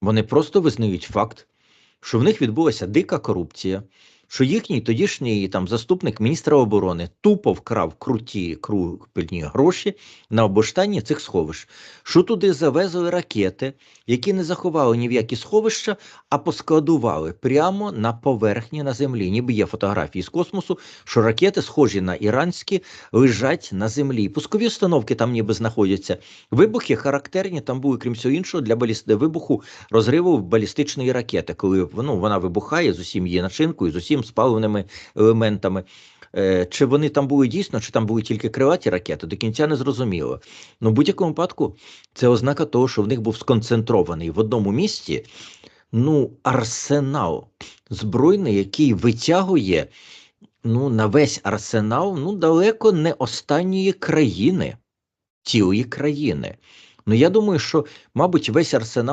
Вони просто визнають факт, що в них відбулася дика корупція, що їхній тодішній там заступник міністра оборони тупо вкрав круті крупні гроші на облаштання цих сховищ, що туди завезли ракети, які не заховали ні в які сховища, а поскладували прямо на поверхні на землі. Ніби є фотографії з космосу, що ракети, схожі на іранські, лежать на землі. Пускові установки там ніби знаходяться. Вибухи характерні там були, крім всього іншого, для баліст... вибуху розриву балістичної ракети, коли ну, вона вибухає з усім її начинкою, з усім спаленими елементами. Е, Чи вони там були дійсно, чи там були тільки крилаті ракети, до кінця не зрозуміло. Ну, в будь-якому випадку, це ознака того, що в них був сконцентрований в одному місці ну, арсенал збройний, який витягує ну, на весь арсенал ну, далеко не останньої країни, цілої країни. Ну, я думаю, що, мабуть, весь арсенал.